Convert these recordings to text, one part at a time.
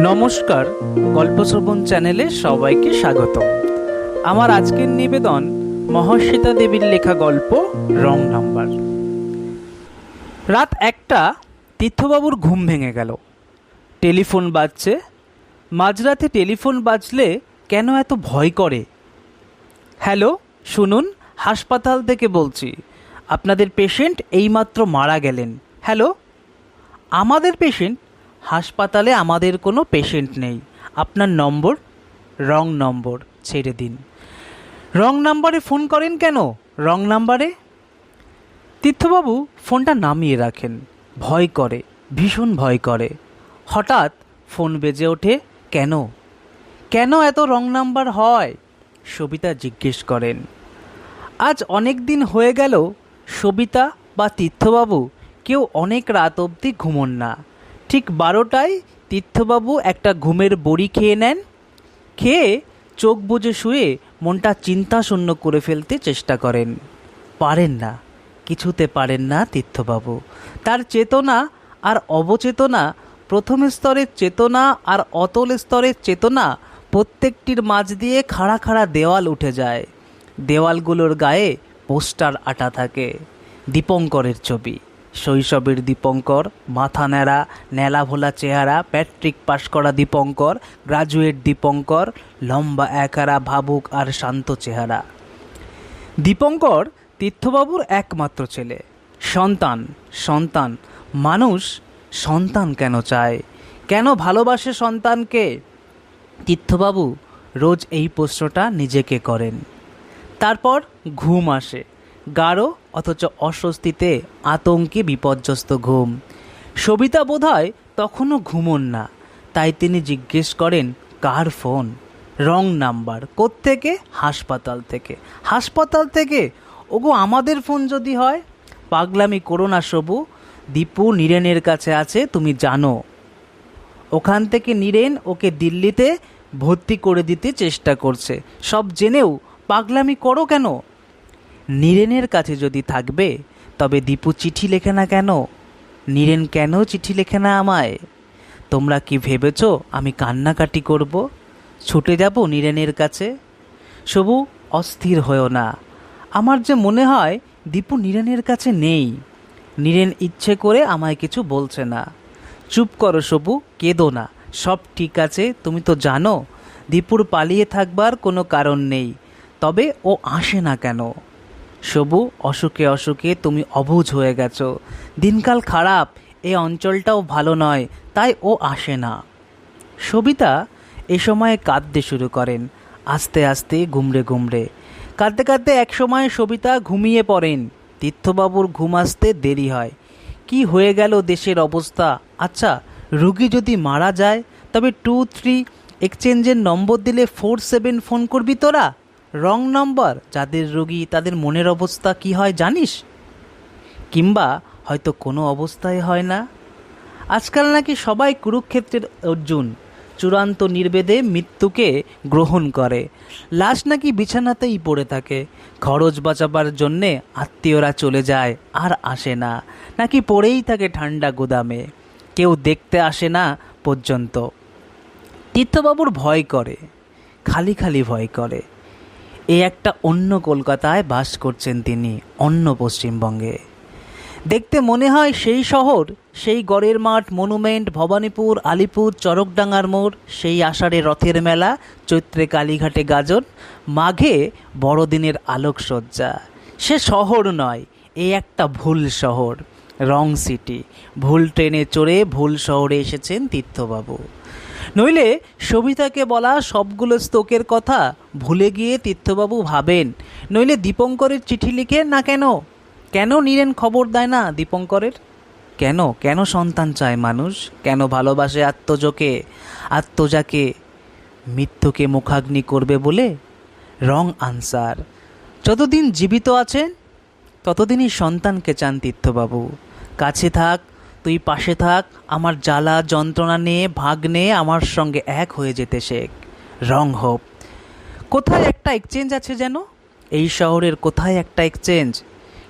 নমস্কার গল্প শ্রবণ চ্যানেলে সবাইকে স্বাগত আমার আজকের নিবেদন মহর্ষিতা দেবীর লেখা গল্প, রং নাম্বার। রাত একটা, তীর্থবাবুর ঘুম ভেঙে গেল। টেলিফোন বাজছে। মাঝরাতে টেলিফোন বাজলে কেন এত ভয় করে? হ্যালো, শুনুন, হাসপাতাল থেকে বলছি। আপনাদের পেশেন্ট এইমাত্র মারা গেলেন। হ্যালো, আমাদের পেশেন্ট হাসপাতালে আমাদের কোনো পেশেন্ট নেই। আপনার নম্বর, রং নম্বর ছেড়ে দিন। রং নাম্বারে ফোন করেন কেন? রং নাম্বারে? তীর্থবাবু ফোনটা নামিয়ে রাখেন। ভয় করে, ভীষণ ভয় করে। হঠাৎ ফোন বেজে ওঠে, কেন? কেন এত রং নাম্বার হয়? সবিতা জিজ্ঞেস করেন। আজ অনেক দিন হয়ে গেল, সবিতা বা তীর্থবাবু কেউ অনেক রাত অবধি ঘুমন না। ঠিক বারোটায় তীর্থবাবু একটা ঘুমের বড়ি খেয়ে নেন, খেয়ে চোখ বুজে শুয়ে মনটা চিন্তাশূন্য করে ফেলতে চেষ্টা করেন। পারেন না, কিছুতে পারেন না তীর্থবাবু। তার চেতনা আর অবচেতনা, প্রথম স্তরের চেতনা আর অতল স্তরের চেতনা প্রত্যেকটির মাঝ দিয়ে খাড়া খাড়া দেওয়াল উঠে যায়। দেওয়ালগুলোর গায়ে পোস্টার আটা থাকে। দীপঙ্করের ছবি। শৈশবের দীপঙ্কর, মাথা ন্যাড়া, ন্যালা ভোলা চেহারা, প্যাট্রিক পাশ করা দীপঙ্কর, গ্রাজুয়েট দীপঙ্কর, লম্বা একারা ভাবুক আর শান্ত চেহারা। দীপঙ্কর তীর্থবাবুর একমাত্র ছেলে। সন্তান সন্তান, মানুষ সন্তান কেন চায়? কেন ভালোবাসে সন্তানকে? তীর্থবাবু রোজ এই প্রশ্নটা নিজেকে করেন। তারপর ঘুম আসে। গাঢ় অথচ অস্বস্তিতে আতঙ্কে বিপর্যস্ত ঘুম। সবিতা বোধহয় তখনও ঘুমন না, তাই তিনি জিজ্ঞেস করেন, কার ফোন? Wrong number. কোত্থেকে? হাসপাতাল থেকে। হাসপাতাল থেকে? ওগো, আমাদের ফোন যদি হয়? পাগলামি করো না সবু। দীপু নীরেনের কাছে আছে, তুমি জানো। ওখান থেকে নীরেন ওকে দিল্লিতে ভর্তি করে দিতে চেষ্টা করছে। সব জেনেও পাগলামি করো কেন? নীরেনের কাছে যদি থাকবে, তবে দীপু চিঠি লেখে না কেন? নীরেন কেন চিঠি লেখে না আমায়? তোমরা কি ভেবেছ আমি কান্নাকাটি করব? ছুটে যাব নীরেনের কাছে? সবু, অস্থির হয়েও না। আমার যে মনে হয়, দীপু নীরেনের কাছে নেই। নীরেন ইচ্ছে করে আমায় কিছু বলছে না। চুপ করো সবু, কেঁদো না। সব ঠিক আছে, তুমি তো জানো, দীপুর পালিয়ে থাকবার কোনো কারণ নেই। তবে ও আসে না কেন? সবু অসুখে অসুখে তুমি অবুঝ হয়ে গেছো। দিনকাল খারাপ, এ অঞ্চলটাও ভালো নয়, তাই ও আসে না। সবিতা এ সময়ে কাঁদতে শুরু করেন, আস্তে আস্তে গুমড়ে গুমড়ে কাঁদতে কাঁদতে এক সময় সবিতা ঘুমিয়ে পড়েন, তীর্থবাবুর ঘুম আসতে দেরি হয়। কি হয়ে গেল দেশের অবস্থা? আচ্ছা রুগী যদি মারা যায়, তবে টু থ্রি এক্সচেঞ্জের নম্বর দিলে ফোর সেভেন ফোন করবি তোরা? রং নম্বর, যাদের রোগী, তাদের মনের অবস্থা কি হয় জানিস? কিংবা হয়তো কোনো অবস্থায় হয় না? আজকাল নাকি সবাই কুরুক্ষেত্রের অর্জুন, চূড়ান্ত নির্বেদে মৃত্যুকে গ্রহণ করে। লাশ নাকি বিছানাতেই পড়ে থাকে। খরচ বাঁচাবার জন্যে আত্মীয়রা চলে যায়, আর আসে না। নাকি পড়েই থাকে ঠান্ডা গুদামে। কেউ দেখতে আসে না পর্যন্ত। তীর্থবাবুর ভয় করে, খালি খালি ভয় করে। এ একটা অন্য কলকাতায় বাস করছেন তিনি, অন্য পশ্চিমবঙ্গে। দেখতে মনে হয় সেই শহর, সেই গড়ের মাঠ, মনুমেন্ট, ভবানীপুর, আলিপুর, চরকডাঙ্গার মোড়, সেই আষাঢ়ে রথের মেলা, চৈত্রে কালীঘাটে গাজন, মাঘে বড়দিনের আলোকসজ্জা। সে শহর নয়, এ একটা ভুল শহর, রং সিটি। ভুল ট্রেনে চড়ে ভুল শহরে এসেছেন তীর্থবাবু। নইলে সবিতাকে বলা সবগুলো স্তোকের কথা ভুলে গিয়ে তীর্থবাবু ভাবেন, নইলে দীপঙ্করের চিঠি লিখে, না কেন? কেন নীরেন খবর দেয় না দীপঙ্করের? কেন? কেন সন্তান চায় মানুষ? কেন ভালোবাসে আত্মজকে? আত্মজাকে মৃত্যুকে মুখাগ্নি করবে বলে? Wrong answer. যতদিন জীবিত আছেন, ততদিনই সন্তানকে চান তীর্থবাবু। কাছে থাক তুই পাশে থাক, আমার জ্বালা যন্ত্রণা নিয়ে, ভাগ নিয়ে আমার সঙ্গে এক হয়ে যেতে শেখ। রং হোপ কোথায় একটা এক্সচেঞ্জ আছে যেন? এই শহরের কোথায় একটা এক্সচেঞ্জ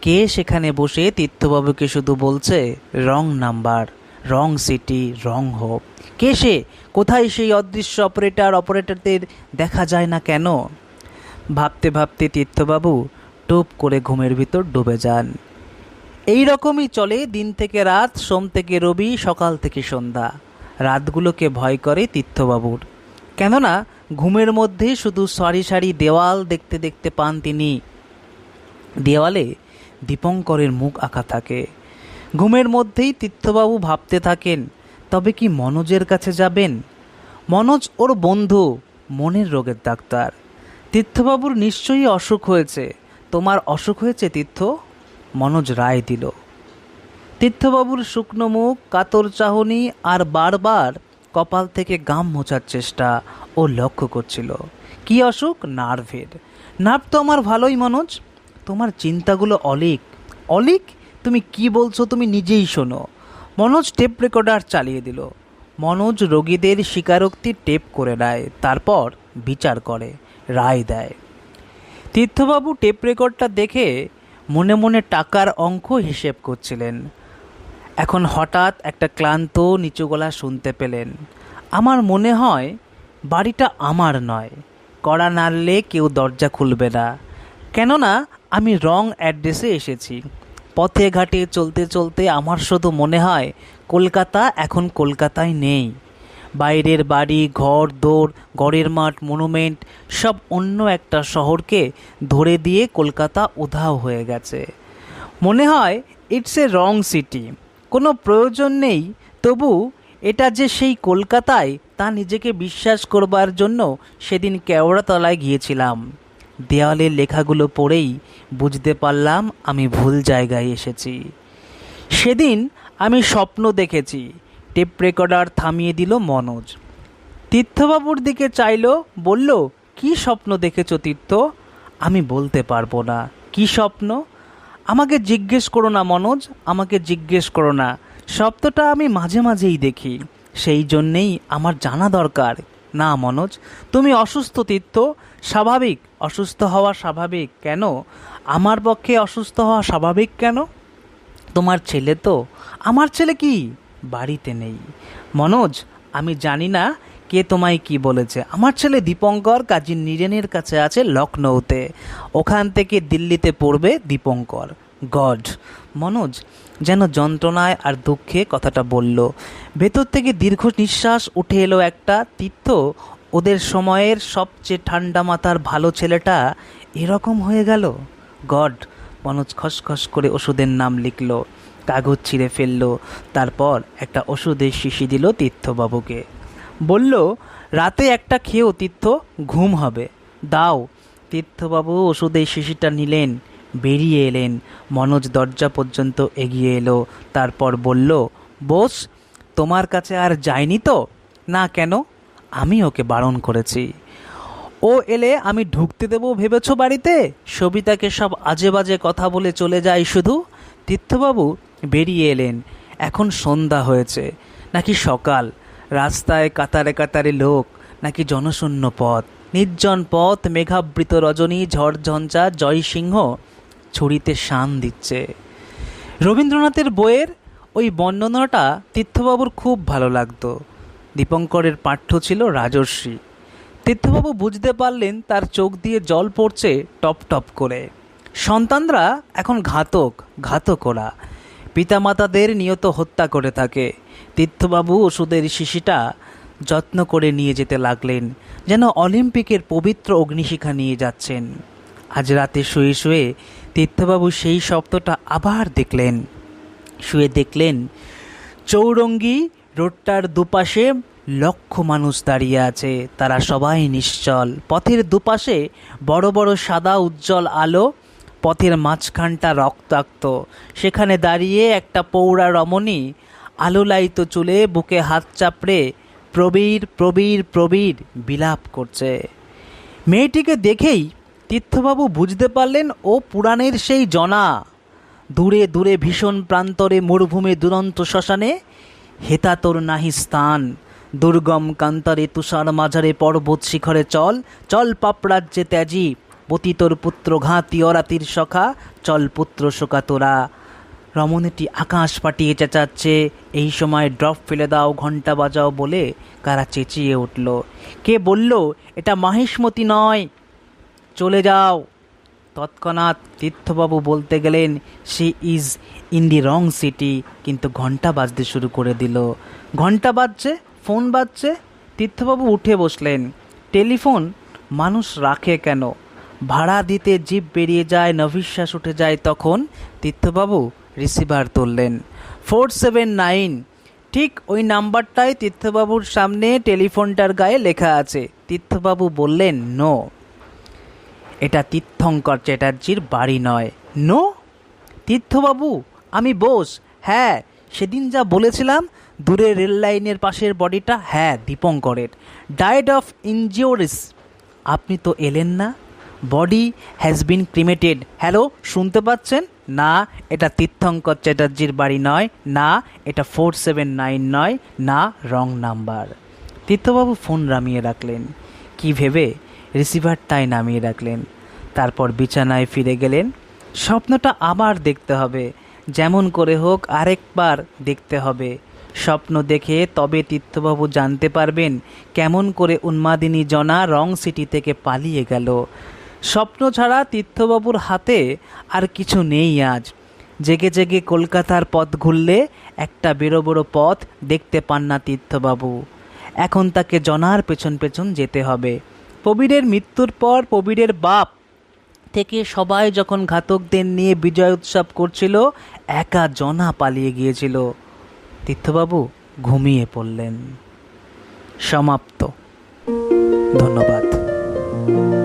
কে সেখানে বসে তীর্থবাবুকে শুধু বলছে, wrong number, wrong city wrong hope কে সে? কোথায় সেই অদৃশ্য অপারেটর অপারেটরদের দেখা যায় না কেন? ভাবতে ভাবতে তীর্থবাবু টুপ করে ঘুমের ভিতর ডুবে যান। এই রকমই চলে দিন থেকে রাত, সোম থেকে রবি, সকাল থেকে সন্ধ্যা। রাতগুলোকে ভয় করে তীর্থবাবুর। কেননা, ঘুমের মধ্যে শুধু সারি সারি দেওয়াল দেখতে দেখতে পান তিনি। দেওয়ালে দীপঙ্করের মুখ আঁকা থাকে। ঘুমের মধ্যেই তীর্থবাবু ভাবতে থাকেন, তবে কি মনোজের কাছে যাবেন? মনোজ ওর বন্ধু, মনের রোগের ডাক্তার। তীর্থবাবুর নিশ্চয়ই অসুখ হয়েছে। তোমার অসুখ হয়েছে তীর্থ? মনোজ রায় দিল। তীর্থবাবুর শুকনো মুখ, কাতর চাহনি আর বারবার কপাল থেকে গাম মোছার চেষ্টা ও লক্ষ্য করছিল। কি অসুখ? নার্ভের। নার্ভ তো আমার ভালোই, মনোজ। তোমার চিন্তাগুলো অলিক। অলিক? তুমি কি বলছো তুমি নিজেই শোনো। মনোজ টেপ রেকর্ডার চালিয়ে দিল। মনোজ রোগীদের স্বীকারোক্তি টেপ করে নেয়, তারপর বিচার করে, রায় দেয়। তীর্থবাবু টেপ রেকর্ডটা দেখে মনে মনে টাকার অঙ্ক হিসেব করছিলেন। এখন হঠাৎ একটা ক্লান্ত, নিচু গলা শুনতে পেলেন। আমার মনে হয় বাড়িটা আমার নয়। কড়া নাড়লে কেউ দরজা খুলবে না। কেননা, আমি রং অ্যাড্রেসে এসেছি। পথে ঘাটে চলতে চলতে আমার শুধু মনে হয় কলকাতা, এখন কলকাতায় নেই। বাইরের বাড়ি, ঘর দৌড় গড়ের মাঠ, মনুমেন্ট, সব অন্য একটা শহরকে ধরে দিয়ে কলকাতা উধাও হয়ে গেছে। মনে হয় ইটস এ রং সিটি কোনো প্রয়োজন নেই, তবু এটা যে সেই কলকাতায় তা নিজেকে বিশ্বাস করবার জন্য সেদিন কেওড়াতলায় গিয়েছিলাম। দেওয়ালের লেখাগুলো পড়েই বুঝতে পারলাম আমি ভুল জায়গায় এসেছি। সেদিন আমি স্বপ্ন দেখেছি টেপ রেকর্ডার থামিয়ে দিল মনোজ। তীর্থবাবুর দিকে চাইল, বলল, কি স্বপ্ন দেখেছ তীর্থ? আমি বলতে পারব না। কি স্বপ্ন? আমাকে জিজ্ঞেস করো না মনোজ, আমাকে জিজ্ঞেস করো না। স্বপ্নটা আমি মাঝে মাঝেই দেখি। সেই জন্যেই আমার জানা দরকার। না মনোজ, তুমি অসুস্থ তীর্থ? স্বাভাবিক। অসুস্থ হওয়া স্বাভাবিক। কেন? আমার পক্ষে অসুস্থ হওয়া স্বাভাবিক কেন? তোমার ছেলে তো? আমার ছেলে কি? বাড়িতে নেই। মনোজ, আমি জানি না কে তোমায় কি বলেছে। আমার ছেলে দীপঙ্কর কাজী নীরেনের কাছে আছে লখনৌতে। ওখান থেকে দিল্লিতে পড়বে দীপঙ্কর। গড। মনোজ যেন যন্ত্রণায় আর দুঃখে কথাটা বলল। ভেতর থেকে দীর্ঘ নিঃশ্বাস উঠে এলো একটা তীর্থ ওদের সময়ের সবচেয়ে ঠান্ডা মাথার ভালো ছেলেটা এরকম হয়ে গেল। গড। মনোজ খসখস করে ওষুধের নাম লিখলো। কাগজ ছিঁড়ে ফেলল। তারপর একটা ওষুধের শিশি দিল তীর্থবাবুকে। বলল, রাতে একটা খেয়েও তীর্থ, ঘুম হবে। দাও। তীর্থবাবু ওষুধের শিশিটা নিলেন, বেরিয়ে এলেন। মনোজ দরজা পর্যন্ত এগিয়ে এলো। তারপর বলল, বোস, তোমার কাছে আর যায়নি তো? না, কেন? আমি ওকে বারণ করেছি। ও এলে আমি ঢুকতে দেবো ভেবেছো বাড়িতে? সবিতাকে সব আজে বাজে কথা বলে চলে যায় শুধু? তীর্থবাবু বেরিয়ে এলেন। এখন সন্ধ্যা হয়েছে। নাকি সকাল? রাস্তায় কাতারে কাতারে লোক, নাকি জনশূন্য পথ? নির্জন পথ, মেঘাবৃত রজনী ঝড়ঝঞ্ঝা জয়সিংহ ছুরিতে শান দিচ্ছে। রবীন্দ্রনাথের বইয়ের ওই বর্ণনাটা তীর্থবাবুর খুব ভালো লাগতো। দীপঙ্করের পাঠ্য ছিল রাজর্ষি। তীর্থবাবু বুঝতে পারলেন তার চোখ দিয়ে জল পড়ছে টপ টপ করে। সন্তানরা এখন ঘাতক ঘাতক ওরা পিতামাতাদের নিয়ত হত্যা করে থাকে। তীর্থবাবু ওষুধের শিশিটা যত্ন করে নিয়ে যেতে লাগলেন, যেন অলিম্পিকের পবিত্র অগ্নিশিখা নিয়ে যাচ্ছেন। আজ রাতে শুয়ে শুয়ে তীর্থবাবু সেই শব্দটা আবার দেখলেন। শুয়ে দেখলেন, চৌরঙ্গি রোডটার দুপাশে লক্ষ মানুষ দাঁড়িয়ে আছে, তারা সবাই নিশ্চল। পথের দুপাশে বড় বড় সাদা উজ্জ্বল আলো পথের মাঝখানটা রক্তাক্ত। সেখানে দাঁড়িয়ে একটা পৌরা রমণী আলোলায়িত চুলে বুকে হাত চাপড়ে প্রবীর প্রবীর প্রবীর বিলাপ করছে। মেয়েটিকে দেখেই তীর্থবাবু বুঝতে পারলেন, ও পুরাণের সেই জনা। দূরে দূরে ভীষণ প্রান্তরে মরুভূমি দুরন্ত শ্মশানে হেতাতর নাহি স্থান। দুর্গম কান্তরে তুষার মাঝারে পর্বত শিখরে চল চল পাপরাজ্যে ত্যাজি। পতিতর পুত্র ঘাতি অরাতির সখা, চল পুত্র শোকা তোরা। রমণীটি আকাশ পাটিয়ে চেঁচাচ্ছে, এই সময় ড্রপ ফেলে দাও ঘণ্টা বাজাও বলে কারা চেঁচিয়ে উঠল। কে বলল, এটা মাহিষ্মতি নয়, চলে যাও। তৎক্ষণাৎ তীর্থবাবু বলতে গেলেন, she is in the wrong city. কিন্তু ঘণ্টা বাজতে শুরু করে দিল। ঘণ্টা বাজছে, ফোন বাজছে, তীর্থবাবু উঠে বসলেন। টেলিফোন, মানুষ রাখে কেন? ভাড়া দিতে জিপ বেরিয়ে যায়, নভিশ্বাস উঠে যায়, তখন তীর্থবাবু রিসিভার তুললেন। ফোর সেভেন নাইন, ঠিক ওই নাম্বারটাই তীর্থবাবুর সামনে টেলিফোনটার গায়ে লেখা আছে। তীর্থবাবু বললেন, নো, এটা তীর্থঙ্কর চ্যাটার্জির বাড়ি নয়। নো? তীর্থবাবু, আমি বোস। হ্যাঁ সেদিন যা বলেছিলাম দূরে রেল লাইনের পাশের বডিটা হ্যাঁ দীপঙ্করের। ডায়েট অফ ইনজিওরিস, আপনি তো এলেন না? Body has been cremated hello শুনতে পাচ্ছেন? না, এটা তীর্থঙ্কর চ্যাটার্জির বাড়ি নয়। না, এটা ফোর সেভেন নাইন নয়। না রং নাম্বার তীর্থবাবু ফোন নামিয়ে রাখলেন। কি ভেবে? রিসিভারটাই নামিয়ে রাখলেন। তারপর বিছানায় ফিরে গেলেন। স্বপ্নটা আবার দেখতে হবে। যেমন করে হোক আরেকবার দেখতে হবে। স্বপ্ন দেখে তবে তীর্থবাবু জানতে পারবেন কেমন করে উন্মাদিনী জনা রং সিটি থেকে পালিয়ে গেল। স্বপ্ন ছাড়া তীর্থবাবুর হাতে আর কিছু নেই আজ। জেগে জেগে কলকাতার পথ ঘুরলে একটা বেরো বড়ো পথ দেখতে পান না তীর্থবাবু। এখন তাকে জনার পেছন পেছন যেতে হবে। প্রবীরের মৃত্যুর পর প্রবীরের বাপ থেকে সবাই যখন ঘাতকদের নিয়ে বিজয় উৎসব করছিল, একা জনা পালিয়ে গিয়েছিল। তীর্থবাবু ঘুমিয়ে পড়লেন। সমাপ্ত। ধন্যবাদ।